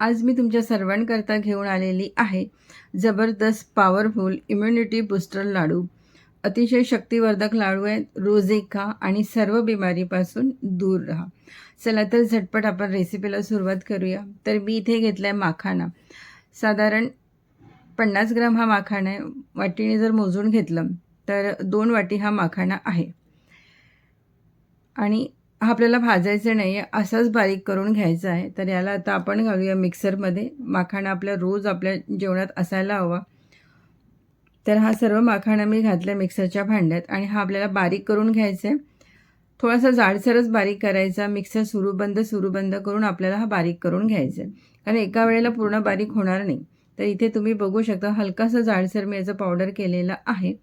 आज मी तुमच्या सर्वांकरता घेऊन आलेली आहे जबरदस्त पॉवरफुल इम्युनिटी बूस्टर लाडू. अतिशय शक्तिवर्धक लाडू आहेत. रोज एक खा आणि सर्व बिमारीपासून दूर राहा. चला तर झटपट आपण रेसिपीला सुरुवात करूया. तर मी इथे घेतला आहे माखाणा. साधारण पन्नास ग्राम हा माखाणा आहे. वाटीने जर मोजून घेतलं तर दोन वाटी हा माखाणा आहे. आणि आपल्याला भाजायचा नाही आहे असाच बारीक करून घ्यायचा आहे. तर याला आता आपण घालूया मिक्सरमध्ये. माखाणा आपल्या रोज आपल्या जेवणात असायला हवा. तर हा सर्व माखाणा मी घातला मिक्सरच्या भांड्यात आणि हा आपल्याला बारीक करून घ्यायचा आहे. थोडासा जाडसरच बारीक करायचा. मिक्सर सुरू बंद सुरू बंद करून आपल्याला हा बारीक करून घ्यायचा आहे. कारण एका वेळेला पूर्ण बारीक होणार नाही. तर इथे तुम्ही बघू शकता हलकासा जाडसर मी याचं पावडर केलेलं आहे.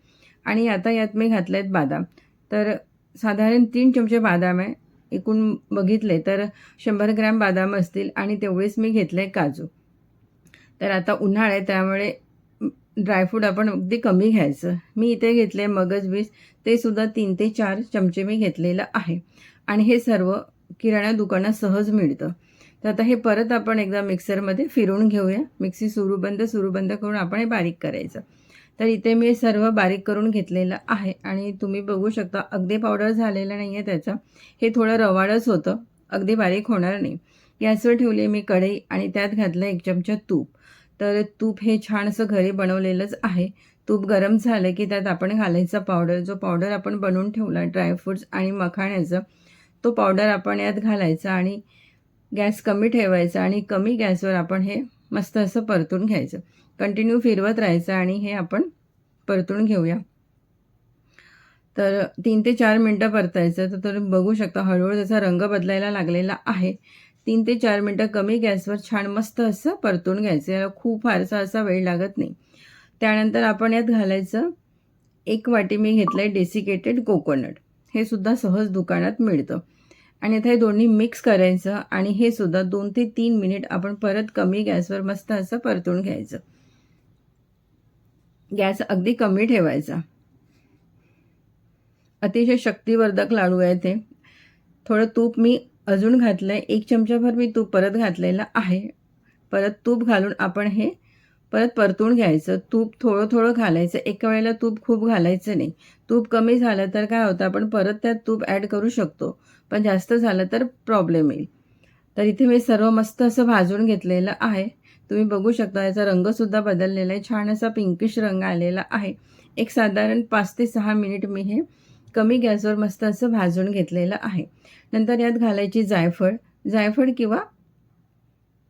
आणि आता यात मी घातले आहेत बादाम. तर साधारण तीन चमचे बादाम आहे. एकूण बघितले तर शंभर ग्रॅम बदाम असतील आणि तेवढेच मी घेतले आहे काजू. तर आता उन्हाळा आहे त्यामुळे ड्रायफ्रूट आपण अगदी कमी घ्यायचं. मी इथे घेतले मगज बीज ते सुद्धा तीन ते चार चमचे मी घेतलेलं आहे. आणि हे सर्व किराणा दुकानात सहज मिळतं. तर आता हे परत आपण एकदा मिक्सरमध्ये फिरून घेऊया. मिक्सी सुरू बंद सुरू बंद करून आपण हे बारीक करायचं. तर इथे मी सर्व बारीक करून घेतलेलं आहे आणि तुम्ही बघू शकता अगदी पावडर झालेलं नाही आहे त्याचं. हे थोडं रवाळच होतं. अगदी बारीक होणार नाही. गॅसवर ठेवली मी कढई आणि त्यात घातलं एक चमचा तूप. तर तूप हे छान असं घरी बनवलेलंच आहे. तूप गरम झालं की त्यात आपण घालायचा पावडर जो पावडर आपण बनवून ठेवला ड्रायफ्रूट्स आणि मखाण्याचं तो पावडर आपण यात घालायचा आणि गॅस कमी ठेवायचा आणि कमी गॅसवर आपण हे मस्त असं परतून घ्यायचं. कंटिन्यू फिरवत राहायचं आणि हे आपण परतून घेऊया. तर तीन ते चार मिनटं परतायचं तर तुम्ही बघू शकता हळूहळू त्याचा रंग बदलायला लागलेला आहे तीन ते चार मिनटं कमी गॅसवर छान मस्त असं परतून घ्यायचं. याला खूप फारसा असा वेळ लागत नाही. त्यानंतर आपण यात घालायचं एक वाटी मी घेतलं आहे डेसिकेटेड कोकोनट हे सुद्धा सहज दुकानात मिळतं. आणि आता हे दोन्ही मिक्स करायचं आणि हे सुद्धा दोन ते तीन मिनिट आपण परत कमी गॅसवर मस्त असं परतून घ्यायचं. गॅस अगदी कमी ठेवायचा. अतिशय शक्तिवर्धक लाडू आहे ते. थोडं तूप मी अजून घातलं आहे एक चमचाभर मी तूप परत घातलेलं आहे. परत तूप घालून आपण हे परत परतून घ्यायचं. तूप थोडं थोडं घालायचं. एका वेळेला तूप खूप घालायचं नाही. तूप कमी झालं तर काय होतं? आपण परत त्यात तूप ॲड करू शकतो. पण जास्त झालं तर प्रॉब्लेम येईल. तर इथे मी सर्व मस्त असं भाजून घेतलेलं आहे. तुम्ही बघू शकता याचा रंगसुद्धा बदललेला आहे. छान असा पिंकिश रंग आलेला आहे. एक साधारण पाच ते सहा मिनिट मी हे कमी गॅसवर मस्त असं भाजून घेतलेलं आहे. नंतर यात घालायची जायफळ. जायफळ किंवा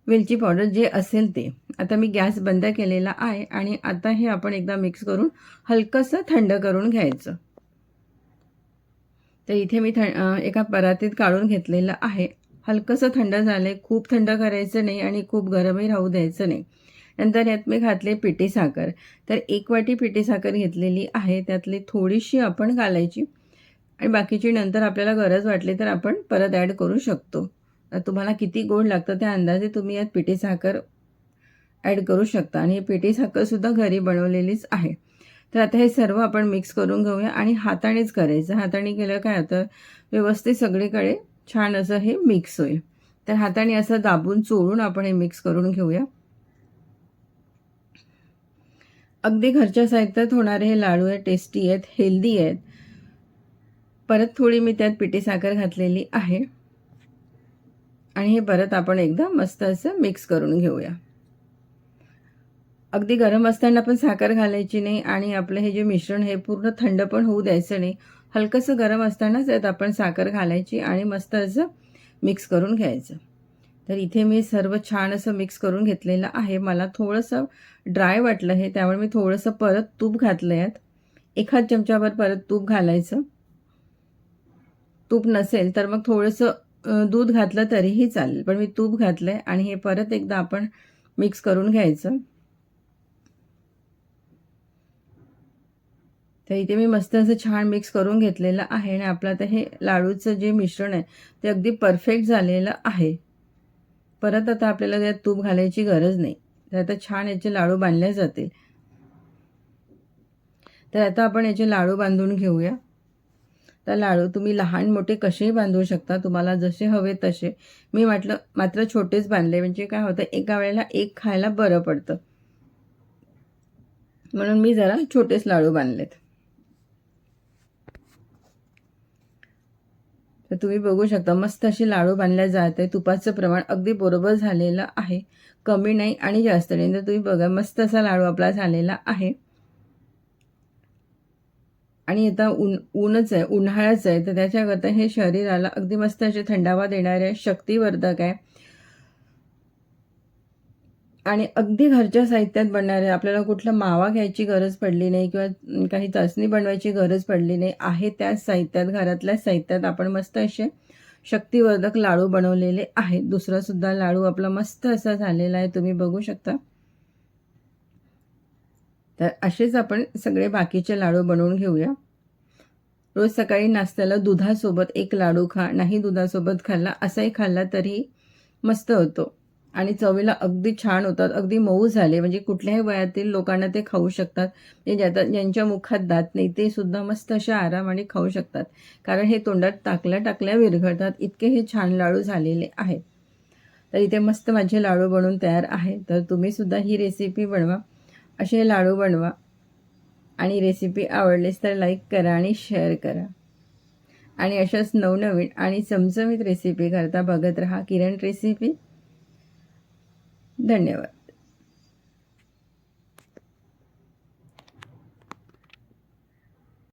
वेलची पावडर जे असेल ते. आता मी गॅस बंद केलेला आहे आणि आता हे आपण एकदा मिक्स करून हलकंसं थंड करून घ्यायचं. तर इथे मी थं एका परातीत काढून घेतलेलं आहे. हलकंसं थंड झालं आहे खूप थंड करायचं नाही आणि खूप गरमही राहू द्यायचं नाही. नंतर यात मी घातले पिठी साखर. तर एक वाटी पिठी साखर घेतलेली आहे त्यातली थोडीशी आपण घालायची. आणि बाकीची नंतर आपल्याला गरज वाटली तर आपण परत ॲड करू शकतो. तुम्हाला किती गोड लागतं त्या अंदाजे तुम्ही यात पिठी साखर ॲड करू शकता. आणि पिठी साखरसुद्धा घरी बनवलेलीच आहे. तर आता हे सर्व आपण मिक्स करून घेऊया आणि हातानेच करायचं. हाताने केलं काय होतं व्यवस्थित सगळीकडे छान असं हे मिक्स होईल. तर हाताने असं दाबून चोळून आपण हे मिक्स करून घेऊया. अगदी घरच्या साहित्यात होणारे हे लाडू आहेत टेस्टी आहेत हेल्दी आहेत. परत थोडी मी त्यात पिठी साखर घातलेली आहे. आणि हे परत आपण एकदा मस्त असं मिक्स करून घेऊया. अगदी गरम असताना पण साखर घालायची नाही आणि आपलं हे जे मिश्रण हे पूर्ण थंड पण होऊ द्यायचं नाही. हलकंसं गरम असतानाच यात आपण साखर घालायची आणि मस्त असं मिक्स करून घ्यायचं. तर इथे मी सर्व छान असं मिक्स करून घेतलेलं आहे. मला थोडंसं ड्राय वाटलं हे त्यामुळे मी थोडंसं परत तूप घातलं यात. एखाद चमच्यावर परत तूप घालायचं. तूप नसेल तर मग थोडंसं दूध घातलं तरीही चालेल. पण मी तूप घातलं आहे आणि हे परत एकदा आपण मिक्स करून घ्यायचं. तर इथे मी मस्त असं छान मिक्स करून घेतलेलं आहे आणि आपलं आता हे लाडूचं जे मिश्रण आहे ते अगदी परफेक्ट झालेलं आहे. परत आता आपल्याला त्यात तूप घालायची गरज नाही. तर आता छान याचे लाडू बांधले जातील. तर आता आपण याचे लाडू बांधून घेऊया. तर लाडू तुम्ही लहान मोठे कसेही बांधू शकता तुम्हाला जसे हवे तसे. मी म्हटलं मात्र छोटेच बांधले म्हणजे काय होतं एका वेळेला एक खायला बरं पडतं. म्हणून मी जरा छोटेच लाडू बांधलेत. तर तुम्ही बघू शकता मस्त अशी लाडू बांधल्या जात आहे तुपाचं प्रमाण अगदी बरोबर झालेलं आहे. कमी नाही आणि जास्त नाही. तर तुम्ही बघा मस्त असा लाडू आपला झालेला आहे. आणि आता ऊन ऊनच आहे उन्हाळाच आहे. तर त्याच्याकरता हे शरीराला अगदी मस्त असे थंडावा देणारे शक्तिवर्धक आहे. आणि अगदी घरच्या साहित्यात बनणारे आपल्याला कुठला मावा घ्यायची गरज पडली नाही किंवा काही चाचणी बनवायची गरज पडली नाही आहे त्याच साहित्यात घरातल्याच साहित्यात आपण मस्त असे शक्तिवर्धक लाडू बनवलेले आहेत. दुसरासुद्धा लाडू आपला मस्त असा झालेला आहे तुम्ही बघू शकता. तर असेच आपण सगळे बाकीचे लाडू बनवून घेऊया. रोज सकाळी नाश्त्याला दुधासोबत एक लाडू खा नाही दुधासोबत खाल्ला असाही खाल्ला तरी मस्त होतो. आणि चवीला अगदी छान होतात अगदी मऊ झाले. म्हणजे कुठल्याही वयातील लोकांना ते खाऊ शकतात. म्हणजे ज्यात ज्यांच्या मुखात दात नाही ते सुद्धा मस्त अशा आरामाने खाऊ शकतात. कारण हे तोंडात टाकल्या टाकल्या विरघळतात. इतके हे छान लाडू झालेले आहेत. तर इथे मस्त माझे लाडू बनवून तयार आहे तर तुम्हीसुद्धा ही रेसिपी बनवा. असे लाडू बनवा. आणि रेसिपी आवडलीस तर लाईक करा आणि शेअर करा. आणि अशाच नवनवीन आणि चमचमीत रेसिपी करता बघत रहा. किरण रेसिपी धन्यवाद